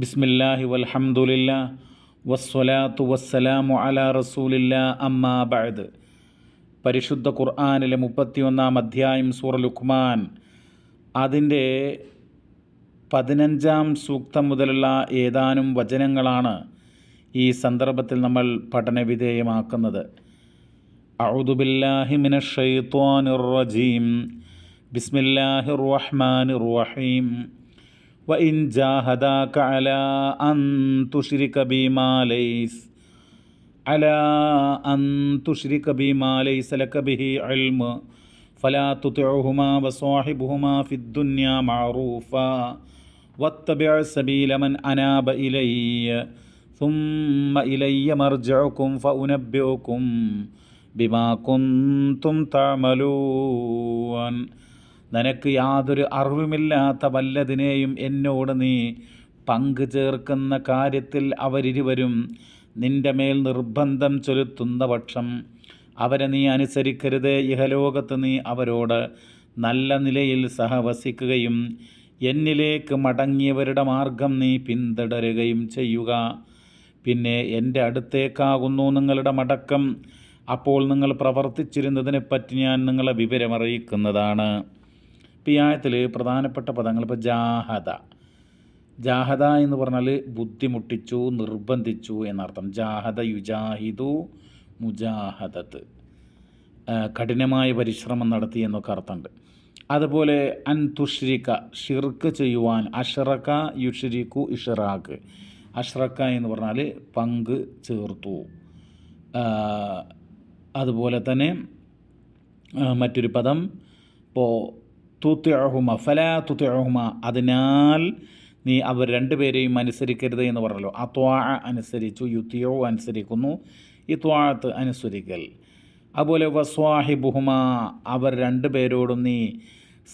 ബിസ്മില്ലാഹി വൽഹമുല്ല വസ്സലാത്തു വസ്സലാമു അല റസൂലില്ല അമ്മാ ബഅദ്. പരിശുദ്ധ ഖുർആാനിലെ മുപ്പത്തിയൊന്നാം അധ്യായം സൂറ ലുഖ്മാൻ. അതിന്റെ പതിനഞ്ചാം സൂക്തം മുതലുള്ള ഏതാനും വചനങ്ങളാണ് ഈ സന്ദർഭത്തിൽ നമ്മൾ പഠനവിധേയമാക്കുന്നത്. അഴുതുബില്ലാഹിമിനീം ബിസ്മില്ലാഹിർ റഹ്മാൻ റഹീം. وإن جاهداك على أن تشرك بي ما ليس على أن تشرك بي ما ليس لك به علم فلا تطعهما وصاحبهما في الدنيا معروفا واتبع سبيل من أناب إلي ثم إلي مرجعكم فأنبئكم بما كنتم تعملون. നിനക്ക് യാതൊരു അറിവുമില്ലാത്ത വല്ലതിനെയും എന്നോട് നീ പങ്കു ചേർക്കുന്ന കാര്യത്തിൽ അവരിരുവരും നിന്റെ മേൽ നിർബന്ധം ചൊലുത്തുന്ന പക്ഷം അവരെ നീ അനുസരിക്കരുത്. ഇഹലോകത്ത് നീ അവരോട് നല്ല നിലയിൽ സഹവസിക്കുകയും എന്നിലേക്ക് മടങ്ങിയവരുടെ മാർഗം നീ പിന്തുടരുകയും ചെയ്യുക. പിന്നെ എന്റെ അടുത്തേക്കാകുന്നു നിങ്ങളുടെ മടക്കം. അപ്പോൾ നിങ്ങൾ പ്രവർത്തിച്ചിരുന്നതിനെപ്പറ്റി ഞാൻ നിങ്ങളെ വിവരമറിയിക്കുന്നതാണ്. ആയത്തിൽ പ്രധാനപ്പെട്ട പദങ്ങൾ ഇപ്പോൾ ജാഹദ. ജാഹദ എന്ന് പറഞ്ഞാൽ ബുദ്ധിമുട്ടിച്ചു നിർബന്ധിച്ചു എന്നർത്ഥം. ജാഹദ യുജാഹിദു മുജാഹദത്ത് കഠിനമായ പരിശ്രമം നടത്തി എന്നൊക്കെ അർത്ഥമുണ്ട്. അതുപോലെ അൻ തുഷ്രിക്ക ഷിർക്ക് ചെയ്യുവാൻ അഷറക്ക യുഷിരിക്കു ഇഷറാക്ക് അഷ്റക്ക എന്ന് പറഞ്ഞാൽ പങ്ക് ചേർത്തു. അതുപോലെ തന്നെ മറ്റൊരു പദം ഇപ്പോൾ തുത്യഹുമ ഫല തുത്യഹുമ അതിനാൽ നീ അവർ രണ്ടുപേരെയും അനുസരിക്കരുത് എന്ന് പറഞ്ഞല്ലോ. ആ ത്വാ അനുസരിച്ചു യുത്തിയോ അനുസരിക്കുന്നു. ഈ ത്വാഴത്ത് അനുസരിക്കൽ. അതുപോലെ വസ്വാഹിബുഹുമ അവർ രണ്ടുപേരോടും നീ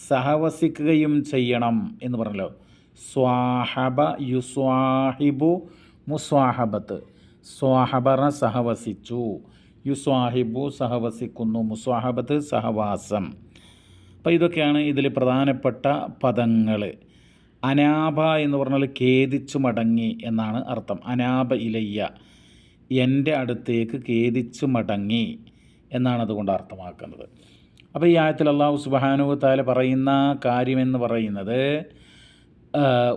സഹവസിക്കുകയും ചെയ്യണം എന്ന് പറഞ്ഞല്ലോ. സ്വാഹബ യുസ്വാഹിബു മുസ്വാഹബത്ത്. സ്വാഹബറ സഹവസിച്ചു. യുസ്വാഹിബു സഹവസിക്കുന്നു. മുസ്വാഹബത്ത് സഹവാസം. അപ്പോൾ ഇതൊക്കെയാണ് ഇതിൽ പ്രധാനപ്പെട്ട പദങ്ങൾ അനാഭ എന്ന് പറഞ്ഞാൽ ഖേദിച്ചു മടങ്ങി എന്നാണ് അർത്ഥം. അനാഭ ഇലയ്യ. എന്റെ അടുത്തേക്ക് ഖേദിച്ചു മടങ്ങി എന്നാണ് അതുകൊണ്ട് അർത്ഥമാക്കുന്നത്. അപ്പോൾ ഈ ആയത്തിൽ അള്ളാഹു സുബാനു താല പറയുന്ന കാര്യമെന്ന് പറയുന്നത്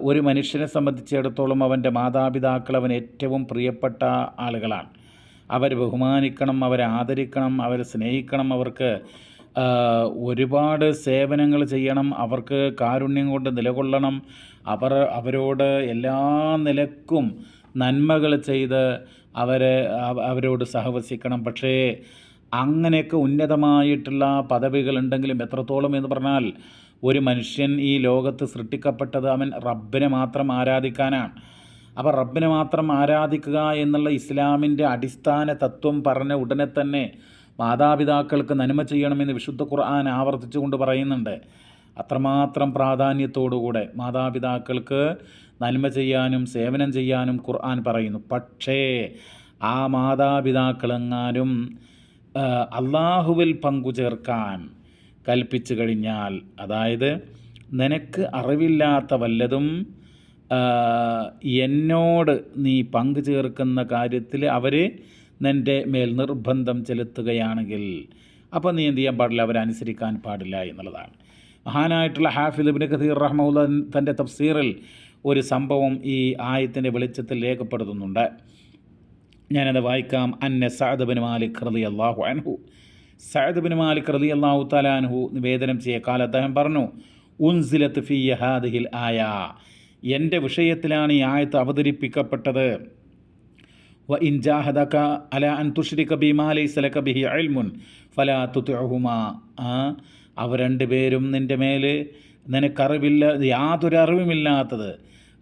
ഒരു മനുഷ്യനെ സംബന്ധിച്ചിടത്തോളം അവന്റെ മാതാപിതാക്കൾ അവൻ ഏറ്റവും പ്രിയപ്പെട്ട ആളുകളാണ്. അവരെ ബഹുമാനിക്കണം അവരെ ആദരിക്കണം അവരെ സ്നേഹിക്കണം അവർക്ക് ഒരുപാട് സേവനങ്ങൾ ചെയ്യണം അവർക്ക് കാരുണ്യം കൊണ്ട് നിലകൊള്ളണം അവർ അവരോട് എല്ലാ നിലക്കും നന്മകൾ ചെയ്ത് അവരെ അവരോട് സഹവസിക്കണം. പക്ഷേ അങ്ങനെയൊക്കെ ഉന്നതമായിട്ടുള്ള പദവികളുണ്ടെങ്കിലും എത്രത്തോളം എന്ന് പറഞ്ഞാൽ ഒരു മനുഷ്യൻ ഈ ലോകത്ത് സൃഷ്ടിക്കപ്പെട്ടത് അവൻ റബ്ബിനെ മാത്രം ആരാധിക്കാനാണ്. അപ്പോൾ റബ്ബിനെ മാത്രം ആരാധിക്കുക എന്നുള്ള ഇസ്ലാമിന്റെ അടിസ്ഥാന തത്വം പറഞ്ഞ ഉടനെ തന്നെ മാതാപിതാക്കൾക്ക് നന്മ ചെയ്യണമെന്ന് വിശുദ്ധ ഖുർആൻ ആവർത്തിച്ചുകൊണ്ട് പറയുന്നുണ്ട്. അത്രമാത്രം പ്രാധാന്യത്തോടുകൂടെ മാതാപിതാക്കൾക്ക് നന്മ ചെയ്യാനും സേവനം ചെയ്യാനും ഖുർആൻ പറയുന്നു. പക്ഷേ ആ മാതാപിതാക്കളെങ്ങാനും അള്ളാഹുവിൽ പങ്കുചേർക്കാൻ കൽപ്പിച്ചു കഴിഞ്ഞാൽ അതായത് നിനക്ക് അറിവില്ലാത്ത വല്ലതും എന്നോട് നീ പങ്കു ചേർക്കുന്ന കാര്യത്തിൽ അവർ നിന്റെ മേൽ നിർബന്ധം ചെലുത്തുകയാണെങ്കിൽ. അപ്പോൾ നീ എന്ത് ചെയ്യാൻ പാടില്ല? അവരെ അനുസരിക്കാൻ പാടില്ല എന്നുള്ളതാണ്. മഹാനായിട്ടുള്ള ഹാഫിദ് ഇബിൻ ഖദീർ റഹ്മുല്ല തന്റെ തഫ്സീറിൽ ഒരു സംഭവം ഈ ആയത്തിന്റെ വെളിച്ചത്തിൽ രേഖപ്പെടുത്തുന്നുണ്ട്. ഞാനത് വായിക്കാം. അന്ന സഅദ് ബിൻ മാലിക് റതി അള്ളാഹു അൻഹു. സഅദ് ബിൻ മാലിക് റതി അള്ളാഹു തലാൻഹു നിവേദനം ചെയ്യ കാലം അദ്ദേഹം പറഞ്ഞു ഉൻസിലത്ത് ഫി ഹാദിഹിൽ ആയ. എന്റെ വിഷയത്തിലാണ് ഈ ആയത്ത് അവതരിപ്പിക്കപ്പെട്ടത്. വ ഇൻ ജാഹദക അല അൻ തുഷ്രിക ബിഹി അൽമുൻ ഫലാ തുതിഉഹുമ അവർ രണ്ടുപേരും നിന്റെ മേൽ നിനക്കറിവില്ല യാതൊരു അറിവുമില്ലാത്തത്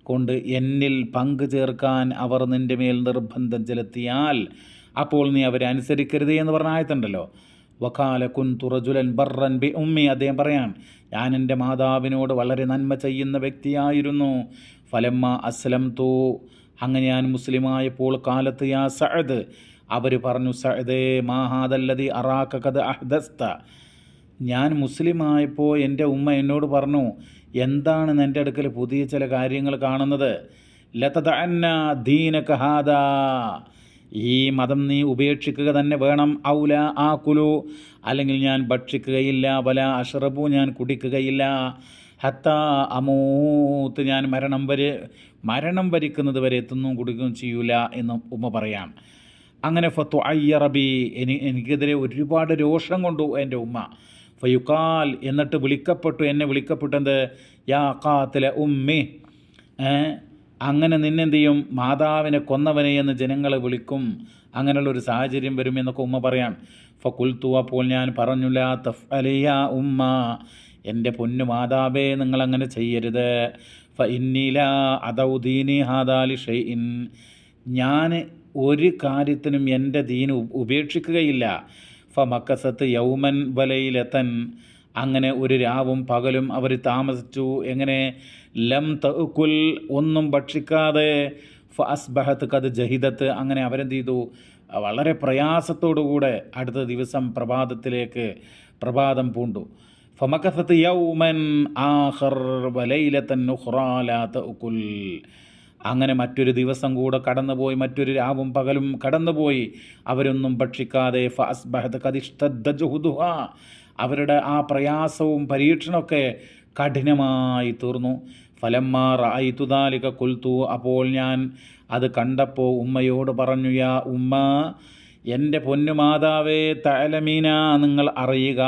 കൊണ്ട് എന്നിൽ പങ്കു ചേർക്കാൻ അവർ നിന്റെ മേൽ നിർബന്ധം ചെലുത്തിയാൽ അപ്പോൾ നീ അവരെ അനുസരിക്കരുത് എന്ന് പറഞ്ഞ ആയത്തുണ്ടല്ലോ. വക്കാല കുൻ തുറജുലൻ ബർറൻ ബി ഉമ്മി. അദ്ദേഹം പറയാൻ ഞാൻ എന്റെ മാതാവിനോട് വളരെ നന്മ ചെയ്യുന്ന വ്യക്തിയായിരുന്നു. ഫലമ്മ അസ്ലം തൂ അങ്ങനെ ഞാൻ മുസ്ലിമായപ്പോൾ കാലത്ത് യാ സഅദ്. അവർ പറഞ്ഞു സഅദേ മാഹാദല്ലതി അറാക്കത് അഹ്ദസ്ത. ഞാൻ മുസ്ലിമായപ്പോൾ എന്റെ ഉമ്മ എന്നോട് പറഞ്ഞു എന്താണ് എന്റെ അടുക്കൽ പുതിയ ചില കാര്യങ്ങൾ കാണുന്നത്? ലതദഅന്ന ദീനക ഹാദാ. ഈ മതം നീ ഉപേക്ഷിക്കുക തന്നെ വേണം. ഔല ആ കുലു അല്ലെങ്കിൽ ഞാൻ ഭക്ഷിക്കുകയില്ല. വല അഷറബു. ഞാൻ കുടിക്കുകയില്ല. ഹത്ത അമൂത്ത്. ഞാൻ മരണം വരെ മരണം വരിക്കുന്നത് വരെ എത്തുന്നു കുടിക്കുകയും ചെയ്യൂല എന്ന് ഉമ്മ പറയാം. അങ്ങനെ ഫത്തു അയ്യറബി എനി എനിക്കെതിരെ ഒരുപാട് രോഷം കൊണ്ടു എന്റെ ഉമ്മ. ഫയുക്കാൽ എന്നിട്ട് വിളിക്കപ്പെട്ടു എന്നെ വിളിക്കപ്പെട്ടത് യാ കാത്തിലെ ഉമ്മി. അങ്ങനെ നിന്നെന്ത് ചെയ്യും മാതാവിനെ കൊന്നവനെ എന്ന് ജനങ്ങളെ വിളിക്കും. അങ്ങനെയുള്ള ഒരു സാഹചര്യം വരും എന്നൊക്കെ ഉമ്മ പറയാം. ഫക്കുൽത്തു അപ്പോൾ ഞാൻ പറഞ്ഞില്ല തഫ് അലിയ ഉമ്മ. എന്റെ പൊന്നു മാതാവേ നിങ്ങളങ്ങനെ ചെയ്യരുത്. ഫ ഹാദാലി ഞാൻ ഒരു കാര്യത്തിനും എന്റെ ദീൻ ഉപേക്ഷിക്കുകയില്ല. ഫ മക്കസത്ത് യൗമൻ വലയിലെത്തൻ അങ്ങനെ ഒരു രാവും പകലും അവർ താമസിച്ചു. എങ്ങനെ? ലം തഅക്കുൽ ഒന്നും ഭക്ഷിക്കാതെ. ഫ അസ്ബഹത്ത് കത് ജഹിദത്ത്. അങ്ങനെ അവരെന്ത് ചെയ്തു വളരെ പ്രയാസത്തോടുകൂടെ അടുത്ത ദിവസം പ്രഭാതത്തിലേക്ക് പ്രഭാതം പൂണ്ടു. ഫമക്കസത്ത് യൗമൻ ആഹർ لا തഅക്കുൽ അങ്ങനെ മറ്റൊരു ദിവസം കൂടെ കടന്നുപോയി മറ്റൊരു രാവും പകലും കടന്നുപോയി. അവരൊന്നും ഭക്ഷിക്കാതെ ഫഅസ്ബഹത് കദിഷ്തദ്ദ ജുഹുദുഹാ. അവരുടെ ആ പ്രയാസവും പരീക്ഷണമൊക്കെ കഠിനമായി തീർന്നു. ഫലമ്മാ തുതാലിക കുൽത്തു അപ്പോൾ ഞാൻ അത് കണ്ടപ്പോൾ ഉമ്മയോട് പറഞ്ഞു യാ ഉമ്മ എന്റെ പൊന്നു മാതാവേ തലമീന നിങ്ങൾ അറിയുക.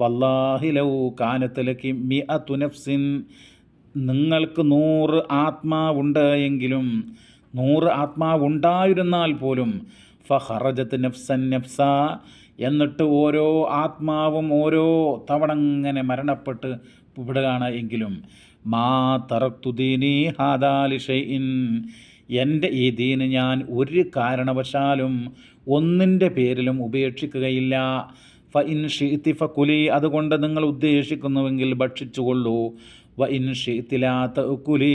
വല്ലാഹിലൗ കാനത്തിലേക്ക് മി തുനഫ്സിൻ നിങ്ങൾക്ക് നൂറ് ആത്മാവുണ്ട് എങ്കിലും നൂറ് ആത്മാവുണ്ടായിരുന്നാൽ പോലും ഫഹറജത്ത് നഫ്സൻ നഫ്സ എന്നിട്ട് ഓരോ ആത്മാവും ഓരോ തവണ ഇങ്ങനെ മരണപ്പെട്ട് വിടുകയാണ് എങ്കിലും മാ തറക്തുദീനി ഹാദാലിഷയിൻ എന്റെ ഈ ദീന് ഞാൻ ഒരു കാരണവശാലും ഒന്നിന്റെ പേരിലും ഉപേക്ഷിക്കുകയില്ല. ഫ ഇൻ ഷീത്തി ഫ കുലി അതുകൊണ്ട് നിങ്ങൾ ഉദ്ദേശിക്കുന്നുവെങ്കിൽ ഭക്ഷിച്ചുകൊള്ളൂ. വ ഇൻ ഷീത്തിലാത്ത കുലി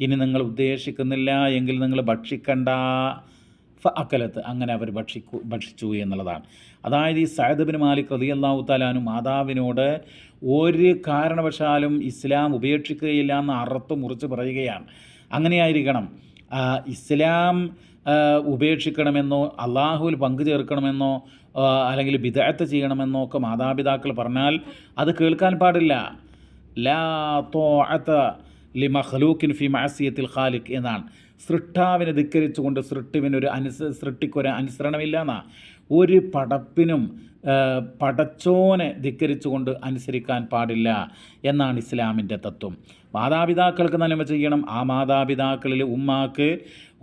ഇനി നിങ്ങൾ ഉദ്ദേശിക്കുന്നില്ല എങ്കിൽ നിങ്ങൾ ഭക്ഷിക്കണ്ട. ഫ അക്കലത്ത് അങ്ങനെ അവർ ഭക്ഷിക്കു ഭക്ഷിച്ചു എന്നുള്ളതാണ്. അതായത് ഈ സയദ് മാലിക് റതി അള്ളാഹു താലാനു മാതാവിനോട് ഒരു കാരണവശാലും ഇസ്ലാം ഉപേക്ഷിക്കുകയില്ല എന്ന് അറുത്ത് മുറിച്ച് പറയുകയാണ്. അങ്ങനെയായിരിക്കണം. ഇസ്ലാം ഉപേക്ഷിക്കണമെന്നോ അള്ളാഹുവിൽ പങ്കു ചേർക്കണമെന്നോ അല്ലെങ്കിൽ വിദഗ്ധ ചെയ്യണമെന്നോ ഒക്കെ മാതാപിതാക്കൾ പറഞ്ഞാൽ അത് കേൾക്കാൻ പാടില്ല. ലാ തോഅത്ത ലി മഖ്ലൂക്കിൻ ഫി മാസിയത്തിൽ ഖാലിഖ് എന്നാണ്. സൃഷ്ടാവിനെ ധിക്കരിച്ചുകൊണ്ട് സൃഷ്ടിവിനൊരു അനുസ സൃഷ്ടിക്കൊരു അനുസരണമില്ല എന്നാ. ഒരു പടപ്പിനും പടച്ചോനെ ധിക്കരിച്ചുകൊണ്ട് അനുസരിക്കാൻ പാടില്ല എന്നാണ് ഇസ്ലാമിന്റെ തത്വം. മാതാപിതാക്കൾക്ക് നന്മ ചെയ്യണം. ആ മാതാപിതാക്കളിൽ ഉമ്മാക്ക്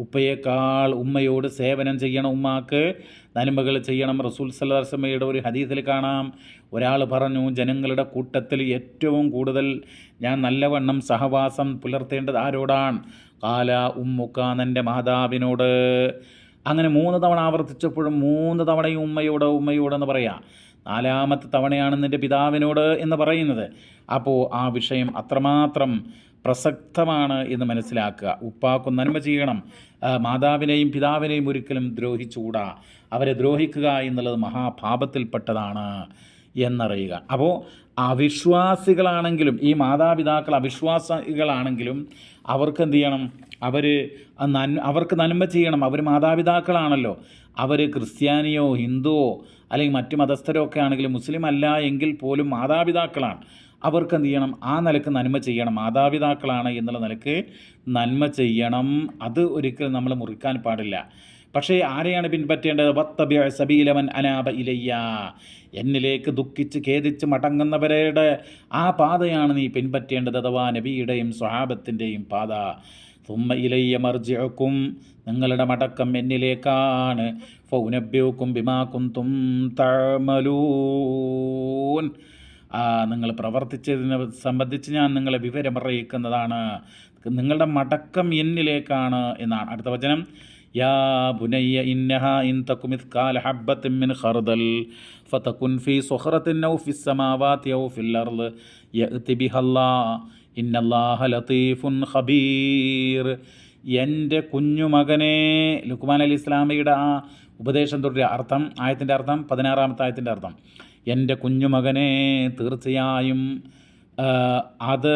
ഉപ്പയേക്കാൾ ഉമ്മയോട് സേവനം ചെയ്യണം ഉമ്മാക്ക്. നന്മകൾ ചെയ്യണം. റസൂൽ സല്ലാസമ്മയുടെ ഒരു ഹദീസിൽ കാണാം. ഒരാൾ പറഞ്ഞു ജനങ്ങളുടെ കൂട്ടത്തിൽ ഏറ്റവും കൂടുതൽ ഞാൻ നല്ലവണ്ണം സഹവാസം പുലർത്തേണ്ടത് ആരോടാണ്? കാല ഉമ്മുക്കാന്നെന്റെ മാതാവിനോട്. അങ്ങനെ മൂന്ന് തവണ ആവർത്തിച്ചപ്പോഴും മൂന്ന് തവണയും ഉമ്മയോട് ഉമ്മയോടെന്ന് പറയാം. നാലാമത്തെ തവണയാണ് നിന്റെ പിതാവിനോട് എന്ന് പറയുന്നത്. അപ്പോൾ ആ വിഷയം അത്രമാത്രം പ്രസക്തമാണ് എന്ന് മനസ്സിലാക്കുക. ഉപ്പാക്കും നന്മ ചെയ്യണം. മാതാവിനെയും പിതാവിനെയും ഒരിക്കലും ദ്രോഹിച്ചുകൂടാ. അവരെ ദ്രോഹിക്കുക എന്നുള്ളത് മഹാപാപത്തിൽപ്പെട്ടതാണ് എന്നറിയുക. അപ്പോൾ അവിശ്വാസികളാണെങ്കിലും ഈ മാതാപിതാക്കൾ അവിശ്വാസികളാണെങ്കിലും അവർക്ക് എന്ത് ചെയ്യണം? അവർ അവർക്ക് നന്മ ചെയ്യണം. അവർ മാതാപിതാക്കളാണല്ലോ. അവർ ക്രിസ്ത്യാനിയോ ഹിന്ദുവോ അല്ലെങ്കിൽ മറ്റ് മതസ്ഥരോ ഒക്കെ ആണെങ്കിലും മുസ്ലിം അല്ല എങ്കിൽ പോലും മാതാപിതാക്കളാണ്. അവർക്ക് എന്ത് ചെയ്യണം ആ നിലയ്ക്ക് നന്മ ചെയ്യണം. മാതാപിതാക്കളാണ് എന്നുള്ള നിലയ്ക്ക് നന്മ ചെയ്യണം. അത് ഒരിക്കലും നമ്മൾ മുറിക്കാൻ പാടില്ല. പക്ഷേ ആരെയാണ് പിൻപറ്റേണ്ടത്? വത്തബ്യ സബീലവൻ അനാപ ഇലയ്യ. എന്നിലേക്ക് ദുഃഖിച്ച് ഖേദിച്ച് മടങ്ങുന്നവരുടെ ആ പാതയാണ് നീ പിൻപറ്റേണ്ടത് അഥവാ നബിയുടെയും സ്വഹാബത്തിന്റെയും പാത. തുമ്മ ഇലയ്യ മർജിക്കും നിങ്ങളുടെ മടക്കം എന്നിലേക്കാണ്. ഫൗനബ്യൂക്കും ബിമാക്കും തും തമലൂൻ നിങ്ങൾ പ്രവർത്തിച്ചതിനെ സംബന്ധിച്ച് ഞാൻ നിങ്ങളെ വിവരം അറിയിക്കുന്നതാണ്. നിങ്ങളുടെ മടക്കം എന്നിലേക്കാണ് എന്നാണ്. അടുത്ത വചനം. യാ ബുനയ്യ ഇന്നഹ ഇൻ തകുമിത് കാല ഹബ്ബത്തിൻ മിൻ ഖർദൽ ഫതകുൻ ഫി സുഖറത്തിൻ ഔ ഫിസ് സമാവാതി ഔ ഫിൽ അർൾ യഅതി ബിഹല്ലാ ഇന്നല്ലാഹ ലതീഫുൻ ഖബീർ. എന്റെ കുഞ്ഞുമകനെ ലുക്മാൻ അലി ഇസ്ലാമിയുടെ ആ ഉപദേശം തുടരുക. അർത്ഥം ആയത്തിന്റെ അർത്ഥം പതിനാറാമത്തെ ആയത്തിന്റെ അർത്ഥം. എന്റെ കുഞ്ഞുമകനെ തീർച്ചയായും അത്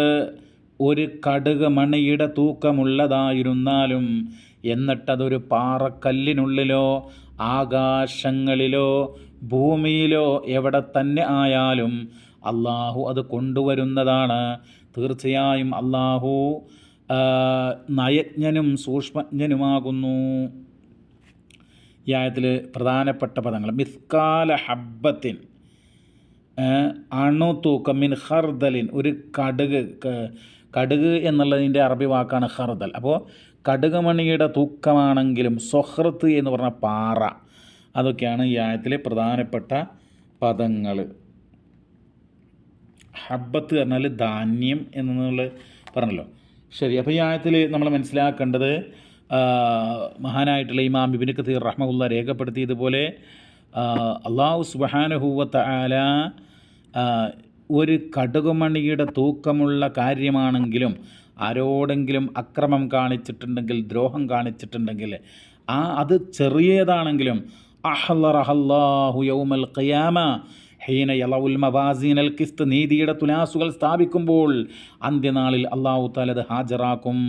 ഒരു കടുക് മണിയുടെ തൂക്കമുള്ളതായിരുന്നാലും എന്നിട്ടതൊരു പാറക്കല്ലിനുള്ളിലോ ആകാശങ്ങളിലോ ഭൂമിയിലോ എവിടെ തന്നെ ആയാലും അള്ളാഹു അത് കൊണ്ടുവരുന്നതാണ്. തീർച്ചയായും അള്ളാഹു നയജ്ഞനും സൂക്ഷ്മജ്ഞനുമാകുന്നു. ഈ ആയത്തിൽ പ്രധാനപ്പെട്ട പദങ്ങൾ മിസ്കാല ഹബ്ബത്തിൻ. ഏഹ് തൂക്കമിൻ മിൻ ഹർദലിൻ ഒരു കടുക് കടുക് എന്നുള്ളതിന്റെ അറബി വാക്കാണ് ഹർദൽ അപ്പോൾ കടുക് മണിയുടെ തൂക്കമാണെങ്കിലും സൊഹ്രത്ത് എന്ന് പറഞ്ഞ പാറ അതൊക്കെയാണ് ഈ ആയത്തിലെ പ്രധാനപ്പെട്ട പദങ്ങൾ. ഹബ്ബത്ത് പറഞ്ഞാൽ ധാന്യം എന്നുള്ള പറഞ്ഞല്ലോ. ശരി അപ്പോൾ ഈ ആയത്തിൽ നമ്മൾ മനസ്സിലാക്കേണ്ടത് മഹാനായിട്ടുള്ള ഇമാം ബിബിൻ കത്തീർ റഹ്മുല്ല രേഖപ്പെടുത്തിയതുപോലെ അള്ളാഹു സുബഹാനഹൂവത്ത ആല ഒരു കടുകുമണിയുടെ തൂക്കമുള്ള കാര്യമാണെങ്കിലും ആരോടെങ്കിലും അക്രമം കാണിച്ചിട്ടുണ്ടെങ്കിൽ ദ്രോഹം കാണിച്ചിട്ടുണ്ടെങ്കിൽ ആ അത് ചെറിയതാണെങ്കിലും അഹ്ലറഹല്ലാഹു യൗമൽ ഖിയാമ ഹീന യലവുൽ മവാസീനൽ കിസ്ത് നീതിയുടെ തുലാസുകൾ സ്ഥാപിക്കുമ്പോൾ അന്ത്യനാളിൽ അള്ളാഹു താലത് ഹാജരാക്കും.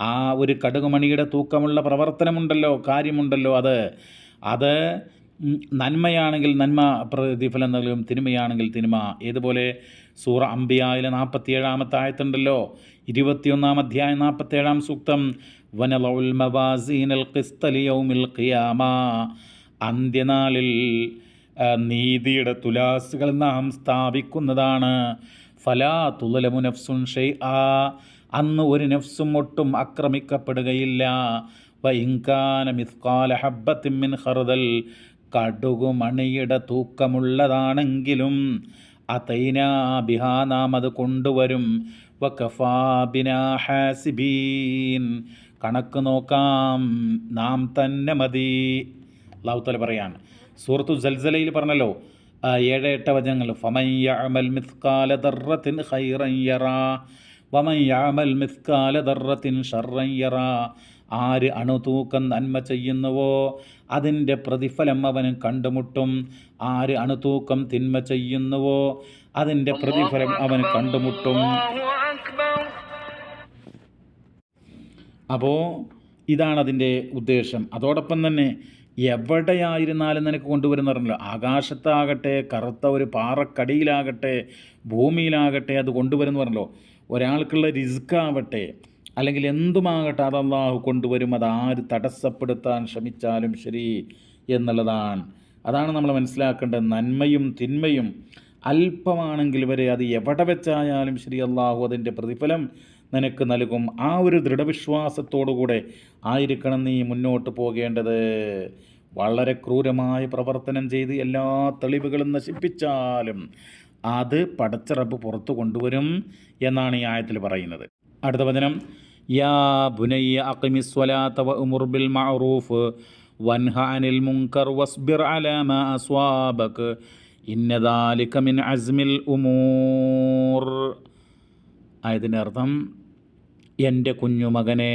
ആ ഒരു കടുകുമണിയുടെ തൂക്കമുള്ള പ്രവർത്തനമുണ്ടല്ലോ കാര്യമുണ്ടല്ലോ അത്. അത് നന്മയാണെങ്കിൽ നന്മ പ്രതിഫലം നൽകും തിന്മയാണെങ്കിൽ തിന്മ. ഏതുപോലെ? സൂറ അംബിയായിലെ നാൽപ്പത്തിയേഴാമത്തെ ആയത്തുണ്ടല്ലോ. ഇരുപത്തിയൊന്നാം അധ്യായം നാൽപ്പത്തേഴാം സൂക്തം. വനലൗൽ മവാസീനൽ ഖിസ്തലി യൗമിൽ ഖിയാമ. അന്ത്യനാളിൽ നീതിയുടെ തുലാസുകൾ നാം സ്ഥാപിക്കുന്നതാണ്. ഫലാ തുലലമു നഫ്സുൻ ഷെയ് ആ അന്ന് ഒരു നഫ്സും ഒട്ടും ആക്രമിക്കപ്പെടുകയില്ല. വ ഇൻകാന മിസ്കാല ഹബ്ബത്തിൻ മിൻ ഖർദൽ കടുകു മണിയുടെ തൂക്കമുള്ളതാണെങ്കിലും അതൈനാ ബിഹാ നാം അത് കൊണ്ടുവരും കണക്ക് നോക്കാം. നാം തന്നെ മതി. അള്ളാഹുത്തല പറയാണ്. സൂറത്തു ജൽസലയിൽ പറഞ്ഞല്ലോ ഏഴ് എട്ട് വചനങ്ങൾ ഫമയ്യാമൽ മിസ്കാല ദർറത്തിൻ മിസ്കാല ദർറത്തിൻ ഷർറൻ യറാ ആര് അണുതൂക്കം നന്മ ചെയ്യുന്നുവോ? അതിന്റെ പ്രതിഫലം അവന് കണ്ടുമുട്ടും. ആര് അണുതൂക്കം തിന്മ ചെയ്യുന്നുവോ? അതിന്റെ പ്രതിഫലം അവന് കണ്ടുമുട്ടും. അപ്പോൾ ഇതാണ് അതിന്റെ ഉദ്ദേശം. അതോടൊപ്പം തന്നെ എവിടെയായിരുന്നാലും നിനക്ക് കൊണ്ടുവരുന്ന പറഞ്ഞല്ലോ ആകാശത്താകട്ടെ കറുത്ത ഒരു പാറക്കടിയിലാകട്ടെ ഭൂമിയിലാകട്ടെ അത് കൊണ്ടുവരുന്ന പറഞ്ഞല്ലോ ഒരാൾക്കുള്ള റിസ്ക് ആവട്ടെ അല്ലെങ്കിൽ എന്തുമാകട്ടെ അത് അള്ളാഹു കൊണ്ടുവരും അത് ആര് തടസ്സപ്പെടുത്താൻ ശ്രമിച്ചാലും ശരി എന്നുള്ളതാണ്. അതാണ് നമ്മൾ മനസ്സിലാക്കേണ്ട നന്മയും തിന്മയും അല്പമാണെങ്കിൽ വരെ അത് എവിടെ വെച്ചായാലും ശരി അള്ളാഹു അതിന്റെ പ്രതിഫലം നിനക്ക് നൽകും. ആ ഒരു ദൃഢവിശ്വാസത്തോടുകൂടെ ആയിരിക്കണം നീ മുന്നോട്ട് പോകേണ്ടത്. വളരെ ക്രൂരമായ പ്രവർത്തനം ചെയ്ത് എല്ലാ തെളിവുകളും നശിപ്പിച്ചാലും അത് പടച്ചിറപ്പ് പുറത്തു കൊണ്ടുവരും എന്നാണ് ഈ ആയത്തിൽ പറയുന്നത്. അടുത്ത വചനം. യാ ബുനയ്യ അഖിമിസ്വലാത്ത വ ഉമുർ ബിൽ മഅറൂഫ് വൻഹ അനിൽ മുങ്കർ വസ്ബിർ അലാ മാ അസ്വാബക ഇന്ന ദാലിക മിൻ അസ്മിൽ ഉമൂർ. ആയതിന്റെ അർത്ഥം എന്റെ കുഞ്ഞുമകനെ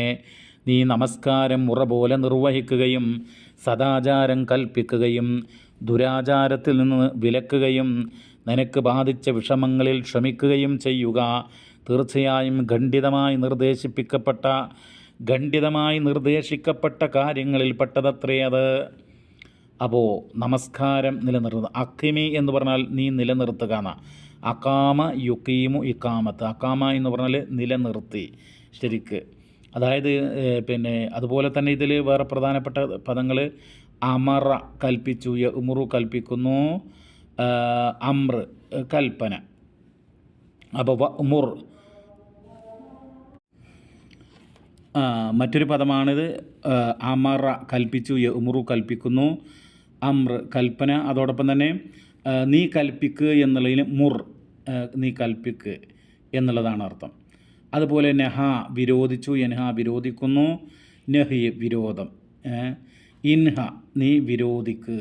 നീ നമസ്കാരം മുറ പോലെ നിർവഹിക്കുകയും സദാചാരം കൽപ്പിക്കുകയും ദുരാചാരത്തിൽ നിന്ന് വിലക്കുകയും നിനക്ക് ബാധിച്ച വിഷമങ്ങളിൽ ക്ഷമിക്കുകയും ചെയ്യുക. തീർച്ചയായും ഖണ്ഡിതമായി നിർദ്ദേശിപ്പിക്കപ്പെട്ട ഖണ്ഡിതമായി നിർദ്ദേശിക്കപ്പെട്ട കാര്യങ്ങളിൽ പെട്ടതത്രേ അത്. അപ്പോൾ നമസ്കാരം നിലനിർത്തുക അക്കിമി എന്ന് പറഞ്ഞാൽ നീ നിലനിർത്തുക എന്നാ. അക്കാമ യുക്കീമു ഇക്കാമത്ത് അക്കാമ എന്ന് പറഞ്ഞാൽ നിലനിർത്തി. ശരിക്ക്. അതായത് പിന്നെ അതുപോലെ തന്നെ ഇതിൽ വേറെ പ്രധാനപ്പെട്ട പദങ്ങൾ അമറ കൽപ്പിച്ചു ഉമുറു കൽപ്പിക്കുന്നു അമ്ര കൽപ്പന. അപ്പോൾ ഉമുർ മറ്റൊരു പദമാണിത്. അമറ കൽപ്പിച്ചു യമുറു കൽപ്പിക്കുന്നു. അമ്ര കൽപ്പന അതോടൊപ്പം തന്നെ നീ കൽപ്പിക്ക് എന്നുള്ളതിന് മുർ നീ കൽപ്പിക്ക് എന്നുള്ളതാണ് അർത്ഥം. അതുപോലെ നെഹ വിരോധിച്ചു എൻഹ വിരോധിക്കുന്നു നെഹി വിരോധം ഇൻഹ നീ വിരോധിക്ക്.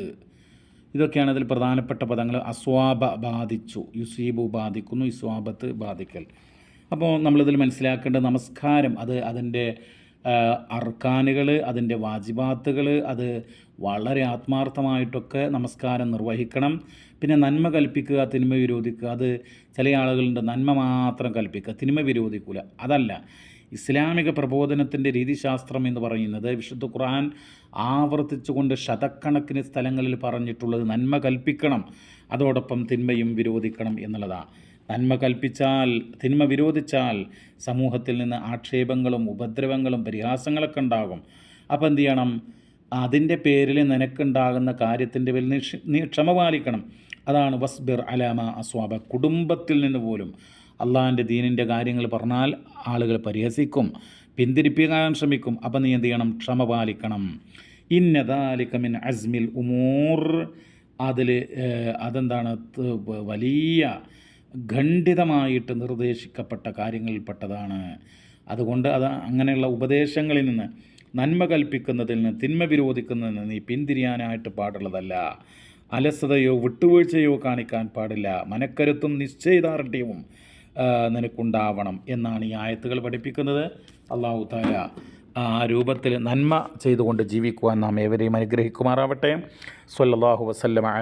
ഇതൊക്കെയാണ് അതിൽ പ്രധാനപ്പെട്ട പദങ്ങൾ. അസ്വാബ ബാധിച്ചു യുസീബു ബാധിക്കുന്നു ഇസ്വാബത്ത് ബാധിക്കൽ. അപ്പോൾ നമ്മളിതിൽ മനസ്സിലാക്കേണ്ട നമസ്കാരം. അത് അതിന്റെ അർക്കാനുകൾ അതിന്റെ വാജിബാത്തുകൾ അത് വളരെ ആത്മാർത്ഥമായിട്ടൊക്കെ നമസ്കാരം നിർവഹിക്കണം. പിന്നെ നന്മ കൽപ്പിക്കുക തിന്മ വിരോധിക്കുക അത് ചില ആളുകളുടെ നന്മ മാത്രം കൽപ്പിക്കുക തിന്മ വിരോധിക്കൂല. അതല്ല ഇസ്ലാമിക പ്രബോധനത്തിന്റെ രീതിശാസ്ത്രം എന്ന് പറയുന്നത് വിശുദ്ധ ഖുർആൻ ആവർത്തിച്ചുകൊണ്ട് ശതക്കണക്കിന് സ്ഥലങ്ങളിൽ പറഞ്ഞിട്ടുള്ളത് നന്മ കൽപ്പിക്കണം അതോടൊപ്പം തിന്മയും വിരോധിക്കണം എന്നുള്ളതാണ് നന്മ കൽപ്പിച്ചാൽ തിന്മ വിരോധിച്ചാൽ സമൂഹത്തിൽ നിന്ന് ആക്ഷേപങ്ങളും ഉപദ്രവങ്ങളും പരിഹാസങ്ങളൊക്കെ ഉണ്ടാകും. അപ്പോൾ എന്ത് ചെയ്യണം? അതിന്റെ പേരിൽ നിനക്കുണ്ടാകുന്ന കാര്യത്തിന്റെ പേരിൽ നീ നീ ക്ഷമ പാലിക്കണം. അതാണ് വസ്ബിർ അലാമ അസ്വാബ. കുടുംബത്തിൽ നിന്ന് പോലും അള്ളാഹിന്റെ ദീനിന്റെ കാര്യങ്ങൾ പറഞ്ഞാൽ ആളുകൾ പരിഹസിക്കും പിന്തിരിപ്പിക്കാൻ ശ്രമിക്കും. അപ്പം നീ എന്ത് ചെയ്യണം? ക്ഷമ പാലിക്കണം. ഇന്നതാലിക്കമിൻ അസ്മിൽ ഉമൂർ. അതിൽ അതെന്താണ്? വലിയ ഖണ്ഡിതമായിട്ട് നിർദ്ദേശിക്കപ്പെട്ട കാര്യങ്ങളിൽപ്പെട്ടതാണ്. അതുകൊണ്ട് അത് അങ്ങനെയുള്ള ഉപദേശങ്ങളിൽ നിന്ന് നന്മ കൽപ്പിക്കുന്നതിൽ നിന്ന് തിന്മ വിരോധിക്കുന്നതിൽ നിന്ന് നീ പിന്തിരിയാനായിട്ട് പാടുള്ളതല്ല. അലസതയോ വിട്ടുവീഴ്ചയോ കാണിക്കാൻ പാടില്ല. മനക്കരുത്തും നിശ്ചയദാർഢ്യവും നിനക്കുണ്ടാവണം എന്നാണ് ഈ ആയത്തുകൾ പഠിപ്പിക്കുന്നത്. അള്ളാഹു താല ആ രൂപത്തിൽ നന്മ ചെയ്തുകൊണ്ട് ജീവിക്കുവാൻ നാം ഏവരെയും അനുഗ്രഹിക്കുമാറാവട്ടെ. സ്വല്ലല്ലാഹു വസല്ലമ